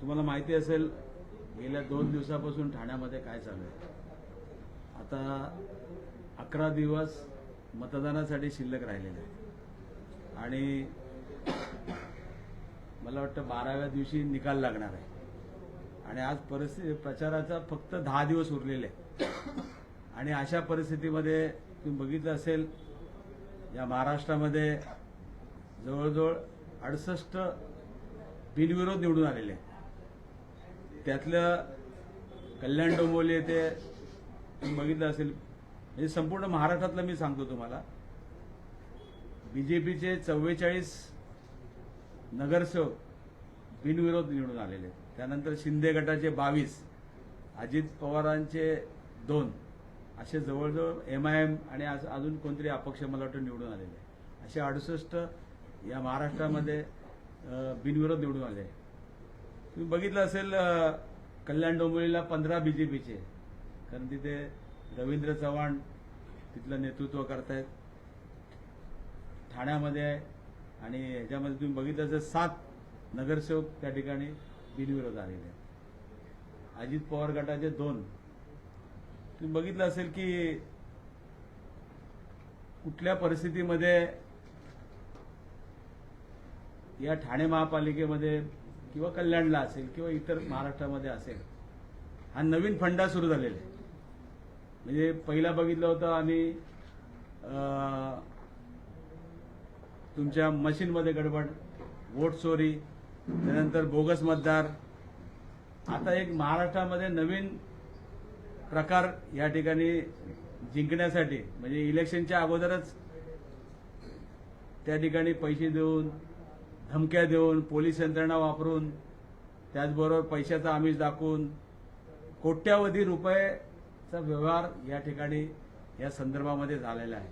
तुम्हाला माहिती असेल गेल्या दोन दिवसापासून ठाण्यामध्ये काय चालू आहे? आता अकरा दिवस मतदानासाठी शिल्लक राहिलेले आहे आणि मला वाटतं बाराव्या दिवशी निकाल लागणार आहे. आणि आज परिस्थिती प्रचाराचा फक्त दहा दिवस उरलेले आहे आणि अशा परिस्थितीमध्ये तुम्ही बघितलं असेल या महाराष्ट्रामध्ये जवळजवळ अडसष्ट बिनविरोध निवडून आलेले आहे त्यातलं कल्याण डोंबोली येथे तुम्ही बघितलं असेल म्हणजे संपूर्ण महाराष्ट्रातलं मी सांगतो तुम्हाला. बीजेपीचे चव्वेचाळीस नगरसेवक बिनविरोध निवडून आलेले त्यानंतर शिंदे गटाचे बावीस अजित पवारांचे दोन असे जवळजवळ एम आय एम आणि आज- अजून कोणतरी अपक्ष मला वाटतं निवडून आलेले असे अडुसष्ट या महाराष्ट्रामध्ये बिनविरोध निवडून आले तुम्ही बघितलं असेल कल्याण डोंबिवलीला पंधरा बीजेपीचे कारण तिथे रवींद्र चव्हाण तिथलं नेतृत्व करतायत. ठाण्यामध्ये आहे आणि याच्यामध्ये तुम्ही बघितलं असेल सात नगरसेवक त्या ठिकाणी बिनविरोध आलेले आहेत. अजित पवार गटाचे दोन. तुम्ही बघितलं असेल की कुठल्या परिस्थितीमध्ये या ठाणे महापालिकेमध्ये किंवा कल्याणला असेल किंवा इतर महाराष्ट्रामध्ये असेल हा नवीन फंडा सुरू झालेला आहे. म्हणजे पहिला बघितलं होतं आम्ही तुमच्या मशीनमध्ये गडबड वोट चोरी त्यानंतर बोगस मतदार. आता एक महाराष्ट्रामध्ये नवीन प्रकार या ठिकाणी जिंकण्यासाठी म्हणजे इलेक्शनच्या अगोदरच त्या ठिकाणी पैसे देऊन धमक्या देऊन पोलीस यंत्रणा वापरून त्याचबरोबर पैशाचा आमिष दाखवून कोट्यावधी रुपयेचा व्यवहार या ठिकाणी या संदर्भामध्ये झालेला आहे.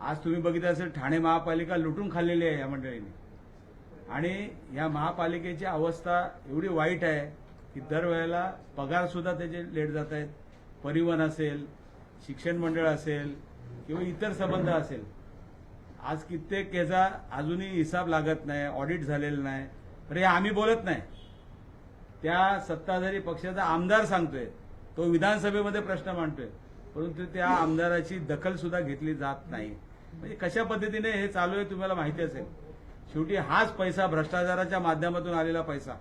आज तुम्ही बघितलं असेल ठाणे महापालिका लुटून खाल्लेली आहे या मंडळीने. आणि या महापालिकेची अवस्था एवढी वाईट आहे की दरवेळेला पगार सुद्धा त्याचे लेट जात आहेत. परिवहन असेल शिक्षण मंडळ असेल किंवा इतर संबंध असेल. आज कित्येक याचा अजूनही हिसाब लागत नाही ऑडिट झालेलं नाही. तर हे आम्ही बोलत नाही. त्या सत्ताधारी पक्षाचा आमदार सांगतोय. तो विधानसभेमध्ये प्रश्न मांडतोय. परंतु त्या आमदाराची दखल सुद्धा घेतली जात नाही. म्हणजे कशा पद्धतीने हे चालू आहे तुम्हाला माहिती असेल. शेवटी हाच पैसा भ्रष्टाचाराच्या माध्यमातून आलेला पैसा.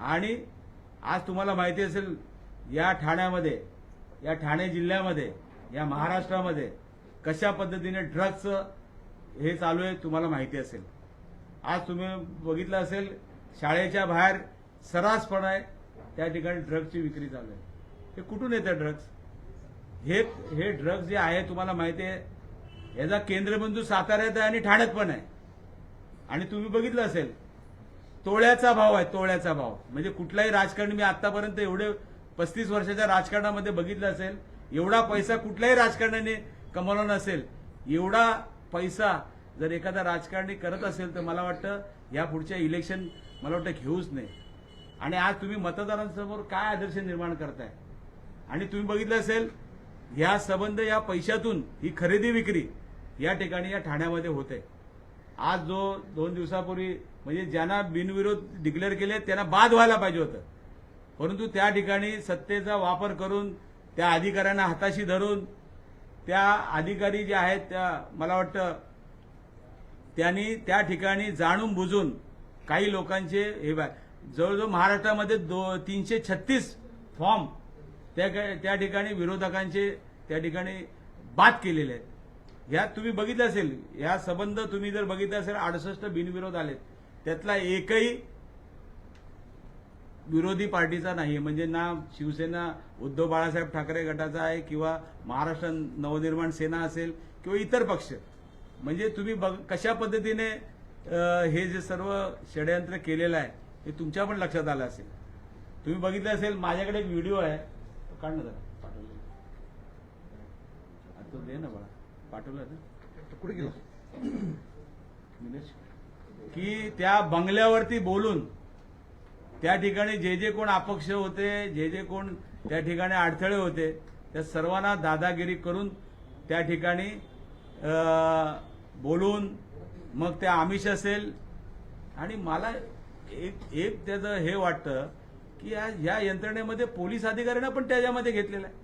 आणि आज तुम्हाला माहिती असेल या ठाण्यामध्ये या ठाणे जिल्ह्यामध्ये या महाराष्ट्रामध्ये कशा पद्धतीने ड्रग्जचं हे चालू आहे तुम्हाला माहिती असेल. आज तुम्ही बघितलं असेल शाळेच्या बाहेर सर्रासपणे त्या ठिकाणी ड्रग्सची विक्री चालू आहे. हे कुठून येतं ड्रग्स? हे हे ड्रग्ज जे आहे तुम्हाला माहिती आहे याचा केंद्रबिंदू साताऱ्यात आहे आणि ठाण्यात पण आहे. आणि तुम्ही बघितलं असेल तोळ्याचा भाव आहे तोळ्याचा भाव. म्हणजे कुठलाही राजकारणी मी आतापर्यंत एवढे पस्तीस वर्षाच्या राजकारणामध्ये बघितलं असेल एवढा पैसा कुठल्याही राजकारण्याने कमवला नसेल एवढा पैसा जर एखादा राजकारणी करत असेल तर मला वाटतं या पुढच्या इलेक्शन मला वाटतं घेऊच नाही. आणि आज तुम्ही मतदारांसमोर काय आदर्श निर्माण करताय? आणि तुम्ही बघितलं असेल या संबंध या पैशातून ही खरेदी विक्री या ठिकाणी या ठाण्यामध्ये होते. आज जो दोन दिवसापूर्वी म्हणजे ज्यांना बिनविरोध डिक्लेअर केले त्यांना बाद व्हायला पाहिजे होतं. परंतु त्या ठिकाणी सत्तेचा वापर करून त्या अधिकाऱ्यांना हाताशी धरून त्या अधिकारी जे आहेत त्या मला वाटतं त्यांनी त्या ठिकाणी जाणून बुजून काही लोकांचे हे बा- जवळजवळ महाराष्ट्रामध्ये दो तीनशे छत्तीस फॉर्म त्या त्या ठिकाणी विरोधकांचे त्या ठिकाणी बाद केलेले आहेत. ह्यात तुम्ही बघितलं असेल ह्या संबंध तुम्ही जर बघितलं असेल अडुसष्ट बिनविरोध आलेत. त्यातला एकही विरोधी पार्टीचा नाही म्हणजे ना शिवसेना उद्धव बाळासाहेब ठाकरे गटाचा आहे किंवा महाराष्ट्र नवनिर्माण सेना असेल किंवा इतर पक्ष. म्हणजे तुम्ही बघ कशा पद्धतीने हे जे सर्व षडयंत्र केलेलं आहे हे तुमच्या पण लक्षात आलं असेल. तुम्ही बघितलं असेल माझ्याकडे एक व्हिडिओ आहे. तो काढ ना जरा पाठवला. तो दे ना बाळा. पाठवला ना कुठे गेला? की त्या बंगल्यावरती बोलून त्या ठिकाणी जे जे कोण अपक्ष होते जे जे कोण त्या ठिकाणी अडथळे होते त्या सर्वांना दादागिरी करून त्या ठिकाणी बोलून मग ते आमिष असेल. आणि मला एक एक त्याचं हे वाटतं की या ह्या यंत्रणेमध्ये पोलीस अधिकाऱ्यांना पण त्याच्यामध्ये घेतलेलं आहे.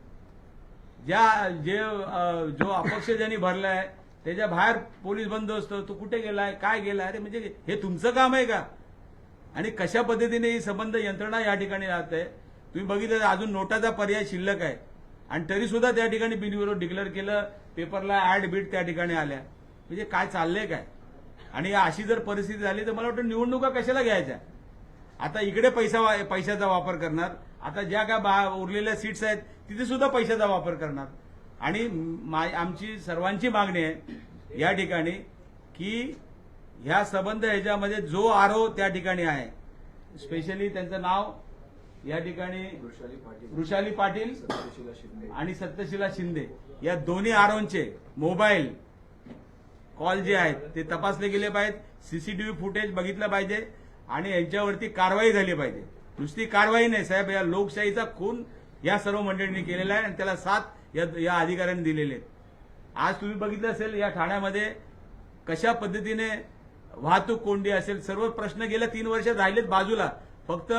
ज्या जे जो अपक्ष ज्यांनी भरला आहे त्याच्या बाहेर पोलीस बंदोबस्त तो कुठे गेलाय काय गेलाय अरे म्हणजे हे तुमचं काम आहे का? आणि कशा पद्धतीने ही संबंध यंत्रणा या ठिकाणी राहत? आहे तुम्ही बघितलं अजून नोटाचा पर्याय शिल्लक आहे. आणि तरी सुद्धा त्या ठिकाणी बिनविरोध डिक्लेअर केलं पेपरला ऍड बीट त्या ठिकाणी आल्या. म्हणजे काय चाललंय काय? आणि अशी जर परिस्थिती झाली तर मला वाटतं निवडणुका कशाला घ्यायच्या? आता इकडे पैसा वा- पैशाचा वापर करणार. आता ज्या काय बा उरलेल्या सीट्स आहेत तिथे सुद्धा पैशाचा वापर करणार. आणि मा- आमची सर्वांची मागणी आहे या ठिकाणी की ह्या संबंध ह्याच्यामध्ये जो आरो त्या ठिकाणी आहे. स्पेशली त्यांचं नाव या ठिकाणी वृषाली पाटील. आणि सत्यशिला शिंदे. या दोन्ही आरोंचे मोबाईल कॉल जे आहेत ते तपासले गेले पाहिजेत. सीसीटीव्ही फुटेज बघितलं पाहिजे आणि यांच्यावरती कारवाई झाली पाहिजे. नुसती कारवाई नाही साहेब या लोकशाहीचा खून या सर्व मंडळींनी केलेला आहे आणि त्याला साथ या या अधिकाऱ्यांनी दिलेले आहेत. आज तुम्ही बघितलं असेल या ठाण्यामध्ये कशा पद्धतीने वाहतूक कोंडी असेल सर्व प्रश्न गेल्या तीन वर्षात राहिलेत बाजूला. फक्त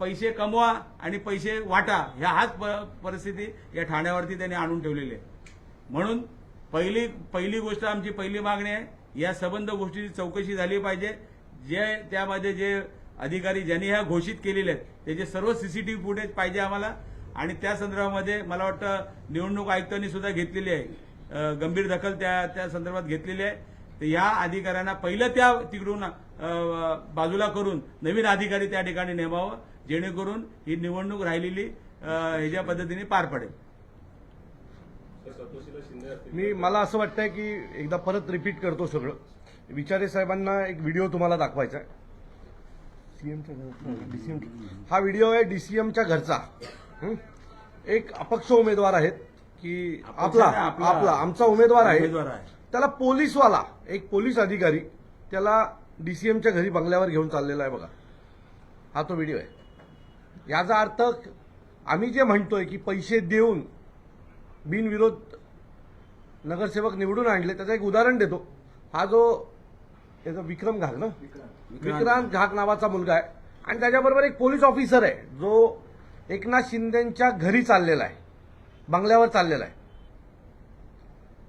पैसे कमवा आणि पैसे वाटा ह्या हाच प- परिस्थिती या ठाण्यावरती त्यांनी आणून ठेवलेली आहे. म्हणून पहिली पहिली गोष्ट आमची पहिली मागणी आहे या संबंध गोष्टीची चौकशी झाली पाहिजे. जे त्यामध्ये जे अधिकारी ज्यांनी ह्या घोषित केलेले आहेत त्याचे सर्व सीसीटीव्ही फुटेज पाहिजे आम्हाला. आणि त्या संदर्भामध्ये मला वाटतं निवडणूक आयुक्तांनी सुद्धा घेतलेली आहे. गंभीर दखल त्या त्या संदर्भात घेतलेली आहे. तर या अधिकाऱ्यांना पहिलं त्या तिकडून बाजूला करून नवीन अधिकारी त्या ठिकाणी नेमावं जेणेकरून ही निवडणूक राहिलेली ह्याच्या पद्धतीने पार पडेल. मी मला असं वाटतंय की एकदा परत रिपीट करतो सगळं. विचारे साहेबांना एक व्हिडिओ तुम्हाला दाखवायचा सीएमच्या हा व्हिडिओ आहे डीसीएमच्या घरचा? एक अपक्ष उमेदवार आहेत की आपला आपला- आपला आमचा उमेदवार आहे. उमेदवार आहे. त्याला पोलीसवाला एक पोलीस अधिकारी त्याला डीसीएमच्या घरी बंगल्यावर घेऊन चाललेला आहे बघा. हा तो व्हिडिओ आहे. याचा अर्थ आम्ही जे म्हणतोय की पैसे देऊन बिनविरोध नगरसेवक निवडून आणले त्याचं एक उदाहरण देतो. हा जो त्याचा विक्रम घाग ना? विक्रांत घाग नावाचा मुलगा आहे. आणि त्याच्याबरोबर एक पोलीस ऑफिसर आहे जो एकनाथ शिंदेच्या घरी चाललेला आहे. बंगल्यावर चाललेला आहे.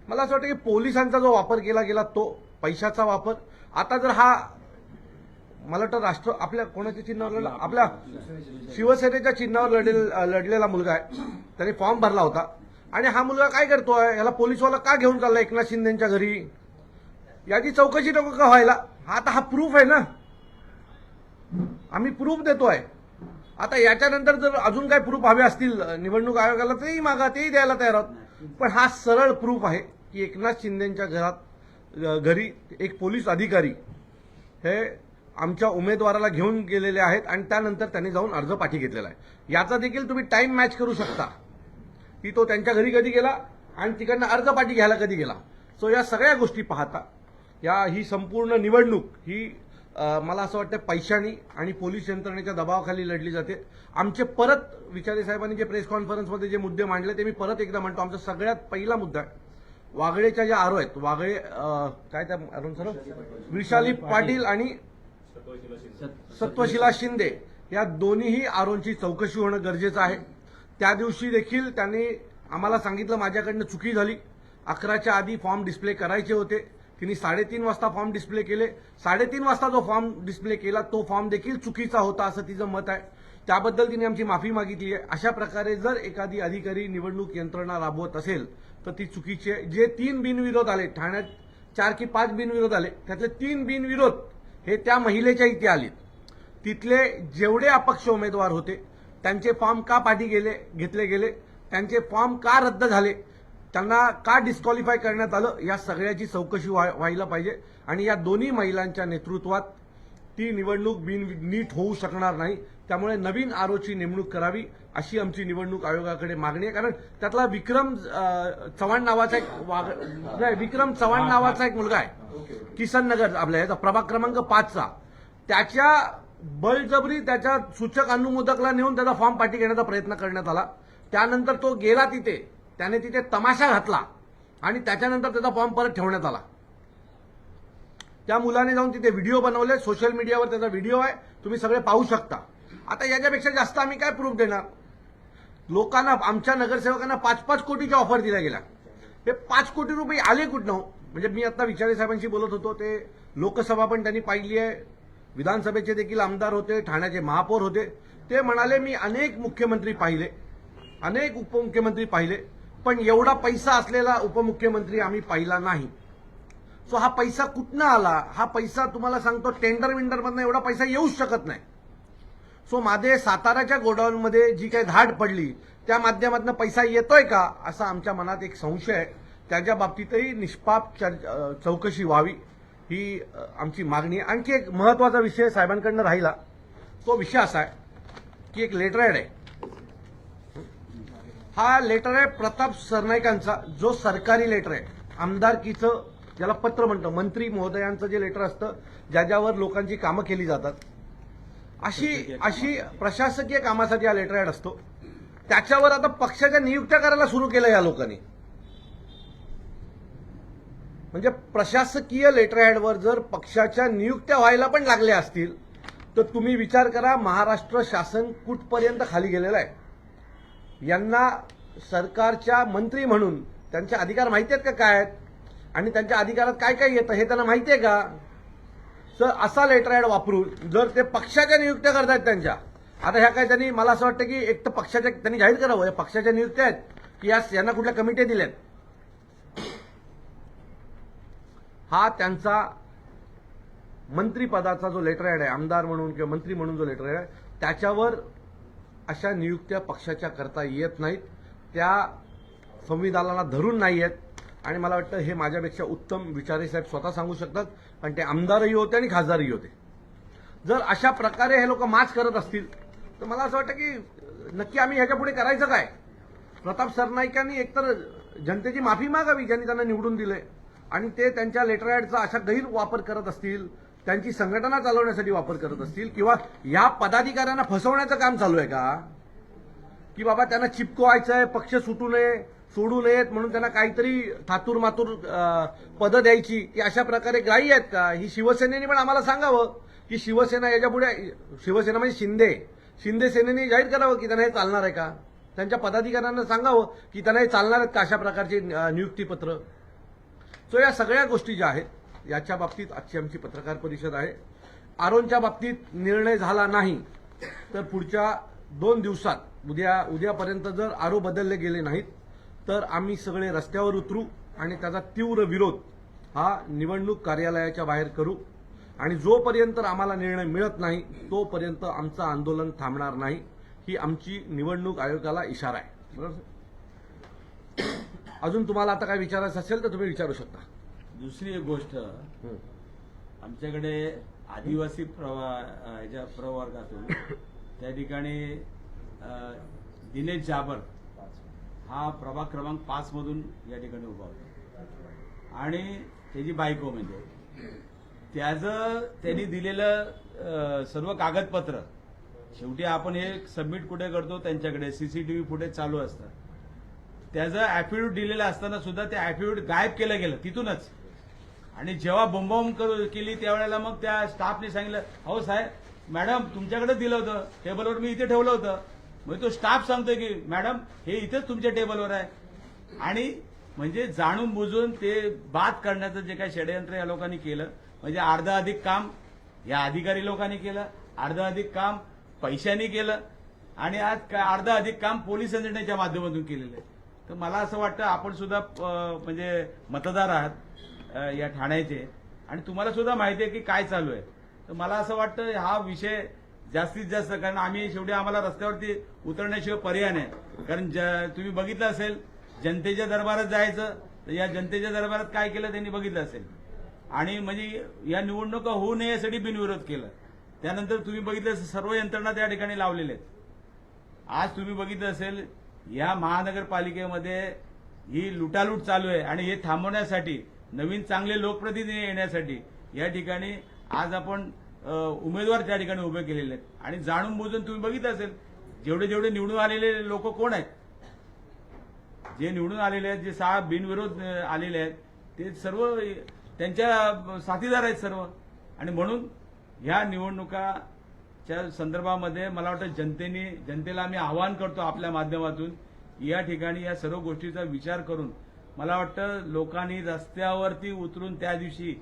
मला असं वाटतं की पोलिसांचा जो वापर केला गेला तो पैशाचा वापर. आता जर हा मला वाटतं राष्ट्र आपल्या कोणाच्या चिन्हावर लढला? आपल्या शिवसेनेच्या चिन्हावर लढेल लढलेला मुलगा आहे. त्याने फॉर्म भरला होता. आणि हा मुलगा काय करतोय याला पोलीसवाला का घेऊन चालला एकनाथ शिंदेच्या घरी? याची चौकशी नको का व्हायला? हा आता हा प्रूफ आहे ना. आम्ही प्रूफ देतोय. आता याच्यानंतर जर अजून काय प्रूफ हवे असतील निवडणूक आयोगाला तेही मागा तेही द्यायला तयार आहोत. पण हा सरळ प्रूफ आहे. की एकनाथ शिंदेच्या घरात घरी एक पोलीस अधिकारी हे आमच्या उमेदवाराला घेऊन गेलेले आहेत आणि त्यानंतर त्यांनी जाऊन अर्ज पाठी घेतलेला आहे. याचा देखील तुम्ही टाईम मॅच करू शकता. की तो त्यांच्या घरी कधी गेला आणि तिकडनं अर्ज पाठी घ्यायला कधी गेला. सो या सगळ्या गोष्टी पाहता या ही संपूर्ण निवडणूक ही मला असं वाटतं पैशानी आणि पोलीस यंत्रणेच्या दबावाखाली लढली जाते. आमचे परत विचारे साहेबांनी जे प्रेस कॉन्फरन्समध्ये जे मुद्दे मांडले ते मी परत एकदा म्हणतो. आमचा सगळ्यात पहिला मुद्दा आहे. वागळेच्या ज्या आरो आहेत वागळे काय त्या अरुण सर? विशाली पाटील आणि सत्वशिला शिंदे या दोन्हीही आरोंची चौकशी होणं गरजेचं आहे. त्या दिवशी देखील त्यांनी आम्हाला सांगितलं माझ्याकडनं चुकी झाली. अकराच्या आधी फॉर्म डिस्प्ले करायचे होते. तिने साडेतीन वाजता फॉर्म डिस्प्ले केले. साडेतीन वाजता जो फॉर्म डिस्प्ले केला तो फॉर्म देखील चुकीचा होता असं तिचं मत आहे. त्याबद्दल तिने आमची माफी मागितली आहे. अशा प्रकारे जर एखादी अधिकारी निवडणूक यंत्रणा राबवत असेल तर ती चुकीची आहे. जे तीन बिनविरोध आले ठाण्यात चार की पाच बिनविरोध आले त्यातले तीन बिनविरोध हे त्या महिलेच्या इथे आलेत. तिथले जेवढे अपक्ष उमेदवार होते त्यांचे फॉर्म का पाठी गेले घेतले गेले त्यांचे फॉर्म का रद्द झाले त्यांना का डिस्क्वालिफाय करण्यात आलं या सगळ्याची चौकशी व्हाय- व्हायला पाहिजे. आणि या दोन्ही महिलांच्या नेतृत्वात ती निवडणूक बिन नीट होऊ शकणार नाही. त्यामुळे नवीन आरोची नेमणूक करावी अशी आमची निवडणूक आयोगाकडे मागणी आहे. कारण त्यातला विक्रम चव्हाण नावाचा एक वाग- नाही, विक्रम चव्हाण नावाचा एक मुलगा आहे. किसन नगर आपल्या याचा प्रभाग क्रमांक पाचचा. त्याच्या बळजबरी त्याच्या सूचक अनुमोदकला नेऊन त्याचा फॉर्म पाठी घेण्याचा प्रयत्न करण्यात आला. त्यानंतर तो गेला तिथे. त्याने तिथे तमाशा घातला आणि त्याच्यानंतर त्याचा फॉर्म परत ठेवण्यात आला. त्या मुलाने जाऊन तिथे व्हिडिओ बनवले. सोशल मीडियावर त्याचा व्हिडिओ आहे. तुम्ही सगळे पाहू शकता. आता याच्यापेक्षा जास्त आम्ही काय प्रूफ देणार? लोकांना आमच्या नगरसेवकांना पाच पाच कोटीच्या ऑफर दिल्या गेल्या. हे पाच कोटी रुपये आले कुठनं हो? म्हणजे मी आता विचारे साहेबांशी बोलत होतो ते लोकसभा पण त्यांनी पाहिली आहे. विधानसभेचे देखील आमदार होते ठाण्याचे महापौर होते. ते म्हणाले मी अनेक मुख्यमंत्री पाहिले अनेक उपमुख्यमंत्री पाहिले पण एवढा पैसा असलेला उपमुख्यमंत्री आम्ही पाहिला नाही. सो हा पैसा कुठनं आला? हा पैसा तुम्हाला सांगतो टेंडर विंडरमधनं एवढा पैसा येऊच शकत नाही. सो माझे साताराच्या गोडाऊनमध्ये जी काही धाड पडली त्या माध्यमातून पैसा येतोय का असा आमच्या मनात एक संशय आहे. त्याच्या बाबतीतही निष्पाप चौकशी व्हावी ही आमची मागणी आणखी एक महत्त्वाचा विषय साहेबांकडनं राहिला. तो विषय असा आहे की एक लेटरहेड आहे. हा लेटर आहे प्रताप सरनाईकांचा जो सरकारी लेटर आहे. आमदारकीचं ज्याला पत्र म्हणतं मंत्री महोदयांचं जे लेटर असतं ज्याच्यावर लोकांची कामं केली जातात. अशी अशी प्रशासकीय कामासाठी हा लेटर ऍड असतो. त्याच्यावर आता पक्षाच्या नियुक्त्या करायला सुरू केलं या लोकांनी. म्हणजे प्रशासकीय लेटर जर पक्षाच्या नियुक्त्या व्हायला पण लागल्या असतील तर तुम्ही विचार करा महाराष्ट्र शासन कुठपर्यंत खाली गेलेलं आहे. यांना सरकारच्या मंत्री म्हणून त्यांचे अधिकार माहिती आहेत का काय आहेत? आणि त्यांच्या अधिकारात काय काय येतं हे त्यांना माहिती आहे का? सर असा लेटर ॲड वापरून जर ते पक्षाच्या नियुक्त्या करतायत त्यांच्या. आता ह्या काय त्यांनी मला असं वाटतं की एक तर पक्षाच्या त्यांनी जाहीर करावं. या पक्षाच्या नियुक्त्या आहेत की या यांना कुठल्या कमिट्या दिल्यात. हा त्यांचा मंत्रीपदाचा जो लेटर ॲड आहे आमदार म्हणून किंवा मंत्री म्हणून जो लेटर ॲड आहे त्याच्यावर अशा नियुक्त्या पक्षाच्या करता येत नाहीत. त्या संविधानाला धरून नाही आहेत आणि मला वाटतं हे माझ्यापेक्षा उत्तम विचारे साहेब स्वतः सांगू शकतात. आणि ते आमदारही होते आणि खासदारही होते. जर अशा प्रकारे हे लोक माच करत असतील तर मला असं वाटतं की नक्की आम्ही ह्याच्या पुढे करायचं काय? प्रताप सरनाईकांनी एकतर जनतेची माफी मागावी ज्यांनी त्यांना निवडून दिले आणि ते त्यांच्या लेटर ऍडचा अशा गैर वापर करत असतील त्यांची संघटना चालवण्यासाठी वापर करत असतील किंवा या पदाधिकाऱ्यांना फसवण्याचं काम चालू आहे का? की बाबा त्यांना चिपकवायचं आहे पक्ष सुटू नये सोडू नयेत म्हणून त्यांना काहीतरी थातूर मातूर पदं द्यायची. की अशा प्रकारे ग्राही आहेत का? ही शिवसेनेने पण आम्हाला सांगावं की शिवसेना याच्यापुढे शिवसेना म्हणजे शिंदे. शिंदे सेनेने जाहीर करावं की त्यांना हे चालणार आहे का? त्यांच्या पदाधिकाऱ्यांना सांगावं की त्यांना हे चालणार आहेत का अशा प्रकारचे नियुक्तीपत्र. सो या सगळ्या गोष्टी ज्या आहेत याच्या बाबतीत आजची आमची पत्रकार परिषद आहे. आरोनच्या बाबतीत निर्णय झाला नाही तर पुढच्या दोन दिवसात उद्या उद्यापर्यंत जर आरो बदलले गेले नाहीत तर आम्ही सगळे रस्त्यावर उतरू आणि त्याचा तीव्र विरोध हा निवडणूक कार्यालयाच्या बाहेर करू. आणि जोपर्यंत आम्हाला निर्णय मिळत नाही तोपर्यंत आमचं आंदोलन थांबणार नाही. ही आमची निवडणूक आयोगाला इशारा आहे. बरोबर? अजून तुम्हाला आता काय विचारायचं असेल तर तुम्ही विचारू शकता. दुसरी एक गोष्ट आमच्याकडे आदिवासी प्रवा प्रवर्गातून त्या ठिकाणी दिनेश जाबर हा प्रभाग क्रमांक पाच मधून या ठिकाणी उभा होता. आणि त्याची बायको म्हणजे त्याचं त्यांनी दिलेलं सर्व कागदपत्र शेवटी आपण हे सबमिट कुठे करतो त्यांच्याकडे सीसीटीव्ही फुटेज चालू असतं. त्याचं ऍफिडेव्हिट दिलेलं असताना सुद्धा ते ऍफिडेव्हिट गायब केलं गेलं तिथूनच. आणि जेव्हा बोंबाबोंब केली त्यावेळेला मग त्या स्टाफने सांगितलं हो साहेब मॅडम तुमच्याकडे दिलं होतं टेबलवर मी इथे ठेवलं होतं. म्हणजे तो स्टाफ सांगतोय की मॅडम हे इथेच तुमच्या टेबलवर आहे. आणि म्हणजे जाणून बुजून ते बाद करण्याचं जे काही षडयंत्र या लोकांनी केलं म्हणजे अर्ध अधिक काम या अधिकारी लोकांनी केलं अर्ध अधिक काम पैशांनी केलं आणि आज काय अर्ध अधिक काम पोलीस यंत्रणेच्या माध्यमातून केलेलं आहे. तर मला असं वाटतं आपण सुद्धा म्हणजे मतदार आहात या ठाण्याचे आणि तुम्हाला सुद्धा माहिती आहे की काय चालू आहे. तर मला असं वाटतं हा विषय जास्तीत जास्त कारण आम्ही शेवटी आम्हाला रस्त्यावरती उतरण्याशिवाय पर्याय नाही. कारण ज- तुम्ही बघितलं असेल जनतेच्या दरबारात जायचं तर या जनतेच्या दरबारात काय केलं त्यांनी बघितलं असेल. आणि म्हणजे या निवडणुका होऊ नये यासाठी बिनविरोध केलं. त्यानंतर तुम्ही बघितलं असेल, सर्व यंत्रणा त्या ठिकाणी लावलेल्या आहेत. आज तुम्ही बघितलं असेल या महानगरपालिकेमध्ये ही लुटालूट चालू आहे. आणि हे थांबवण्यासाठी नवीन चांगले लोकप्रतिनिधी येण्यासाठी या ठिकाणी आज आपण उमेदवार त्या ठिकाणी उभे केलेले आहेत. आणि जाणून बुजून तुम्ही बघितलं असेल जेवढे जेवढे निवडून आलेले लोक कोण आहेत? जे निवडून आलेले आहेत जे सहा बिनविरोध आलेले आहेत ते सर्व त्यांच्या साथीदार आहेत सर्व. आणि म्हणून ह्या निवडणुकाच्या संदर्भामध्ये मला वाटतं जनतेने जनतेला आम्ही आवाहन करतो आपल्या माध्यमातून या ठिकाणी या सर्व गोष्टीचा विचार करून मला वाटतं लोकांनी रस्त्यावरती उतरून त्या दिवशी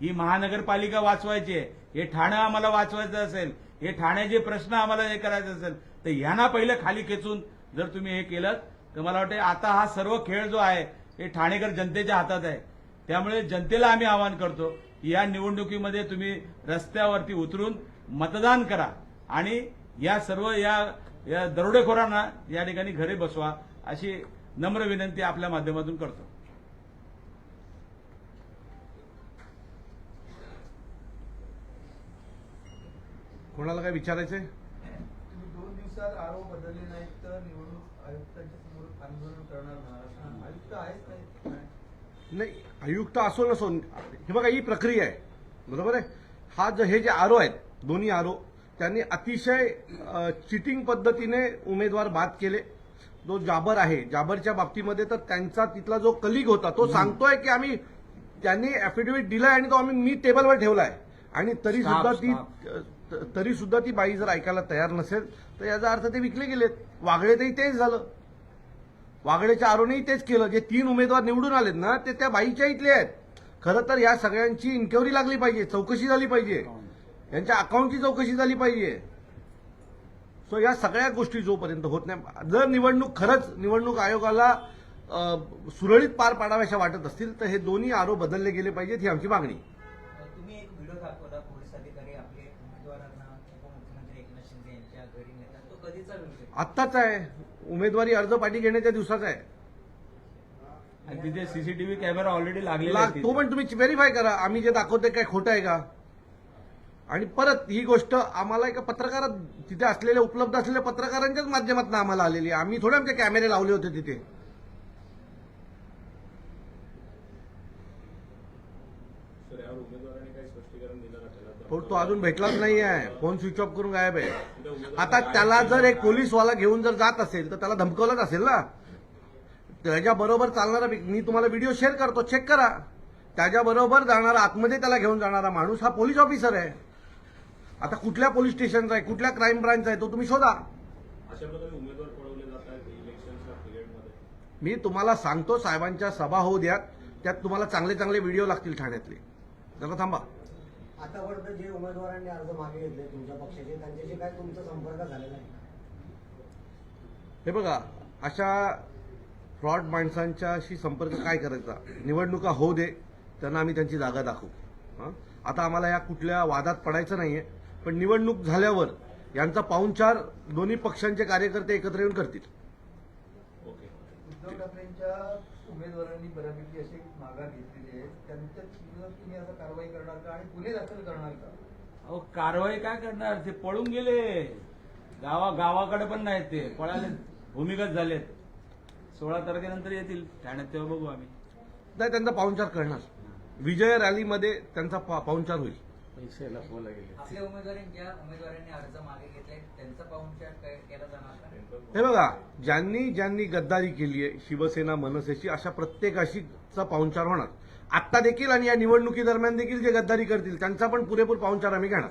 ही महानगरपालिका वाचवायची आहे. हे ठाणं आम्हाला वाचवायचं असेल हे ठाण्याचे प्रश्न आम्हाला हे करायचे असेल तर यांना पहिलं खाली खेचून जर तुम्ही हे केलं तर मला वाटतं आता हा सर्व खेळ जो आहे हे ठाणेकर जनतेच्या हातात आहे. त्यामुळे जनतेला आम्ही आवाहन करतो की या निवडणुकीमध्ये तुम्ही रस्त्यावरती उतरून मतदान करा आणि या सर्व या या दरोडेखोरांना या ठिकाणी घरी बसवा अशी नम्र विनंती आपल्या माध्यमातून करतो. कोणाला काय विचारायचंय? तुम्ही दोन दिवसात आरोप बदलले नाहीत तर निवडणूक आयुक्तांच्या समोर आंदोलन करणार महाराष्ट्र आयुक्त आहेच नाही नाही आयुक्त असो नसो हे बघा ही प्रक्रिया आहे. बरोबर आहे? हा जे हे जे आरो आहेत दोन्ही आरो त्यांनी अतिशय चिटिंग पद्धतीने उमेदवार बाद केले. जो जाबर आहे जाबरच्या बाबतीमध्ये तर त्यांचा तिथला जो कलिग होता तो सांगतोय की आम्ही त्यांनी अफिडेव्हिट दिलाय आणि तो आम्ही मी टेबलवर ठेवलाय. आणि तरी सुद्धा. त- तरी सुद्धा ती बाई जर ऐकायला तयार नसेल तर याचा अर्थ ते विकले गेलेत. वागळेतही तेच झालं. वागळेच्या आरोनेही तेच केलं. जे तीन उमेदवार निवडून आलेत ना ते त्या बाईच्या इथले आहेत. खरं तर या सगळ्यांची इन्क्वायरी लागली पाहिजे चौकशी झाली पाहिजे. यांच्या अकाउंटची चौकशी झाली पाहिजे. सो या सगळ्या गोष्टी जोपर्यंत होत नाही जर निवडणूक खरंच निवडणूक आयोगाला सुरळीत पार पाडाव्याशा वाटत असतील तर हे दोन्ही आरोप बदलले गेले पाहिजेत ही आमची मागणी तुम्ही एक व्हिडिओ दाखवला पोलीस अधिकारी आपले उमेदवारांना उपमुख्यमंत्री एकनाथ शिंदे यांच्या घरी नेतात तो कधीचा व्हिडिओ आहे? आत्ताच आहे. उमेदवारी अर्ज पाठी घेण्याच्या दिवसाचा आहे. आणि तिथे सीसीटीव्ही कॅमेरा ऑलरेडी लागलेला ला- आहे तो तिथे. पण तुम्ही व्हेरीफाय करा. आम्ही जे दाखवतोय काय खोटं आहे का? आणि परत ही गोष्ट आम्हाला एका पत्रकारात तिथे असलेल्या उपलब्ध असलेल्या पत्रकारांच्याच माध्यमातून आम्हाला आलेली आहे. आम्ही थोडे आमचे कॅमेरे लावले होते तिथे सर यावर उमेदवारांनी काही स्पष्टीकरण दिलं का त्याला पण तो अजून भेटलाच नाही आहे फोन स्विच ऑफ करून गायब आहे. आता त्याला जर एक पोलीसवाला घेऊन जर जात असेल तर त्याला धमकवलंच असेल ना? त्याच्याबरोबर चालणारा मी तुम्हाला व्हिडिओ शेअर करतो. चेक करा. त्याच्याबरोबर जाणारा आतमध्ये त्याला घेऊन जाणारा माणूस हा पोलीस ऑफिसर आहे. आता कुठल्या पोलीस स्टेशनचा आहे कुठल्या क्राईम ब्रांचचा आहे तो तुम्ही शोधा. मी तुम्हाला सांगतो साहेबांच्या सभा होऊ द्यात. त्यात तुम्हाला चांगले चांगले व्हिडिओ लागतील ठाण्यातले. जरा थांबा. आतापर्यंत जे उमेदवारांनी अर्ज मागे घेतले तुमच्या पक्षाचे त्यांच्याशी काय तुमचा संपर्क झालेला आहे? हे बघा अशा फ्रॉड माणसांच्याशी संपर्क काय करायचा? निवडणुका होऊ दे त्यांना आम्ही त्यांची जागा दाखवू. हं? आता आम्हाला या कुठल्या वादात पडायचं नाहीये पण निवडणूक झाल्यावर यांचा पाहुणचार दोन्ही पक्षांचे कार्यकर्ते एकत्र येऊन करतील. ओके उद्धव ठाकरेंच्या उमेदवारांनी बऱ्यापैकी अशी माघार घेतलेली आहे. त्यांच्या विरोधात तुम्ही आता कारवाई करणार का? आणि गुन्हे दाखल करणार का? अहो कारवाई काय करणार? ते पळून गेले. गावा गावाकडे पण नाहीत ते. पळाले. भूमिगत झालेत. सोळा तारखेनंतर येतील. ठाण्यात तेव्हा बघू आम्ही. नाही त्यांचा पाहुणचार करणार. विजय रॅलीमध्ये त्यांचा पा- पाहुणचार होईल. आपल्या उमेदवारांनी ज्या उमेदवारांनी अर्ज मागे घेतले. त्यांचा पाहुणचार काय- केला जाणार का? हे बघा ज्यांनी ज्यांनी गद्दारी केली आहे शिवसेना मनसेची अशा प्रत्येकाशीचा पाहुणचार होणार. आत्ता देखील आणि या निवडणुकी दरम्यान देखील जे गद्दारी करतील त्यांचा पण पुरेपूर पाहुणचार आम्ही घेणार.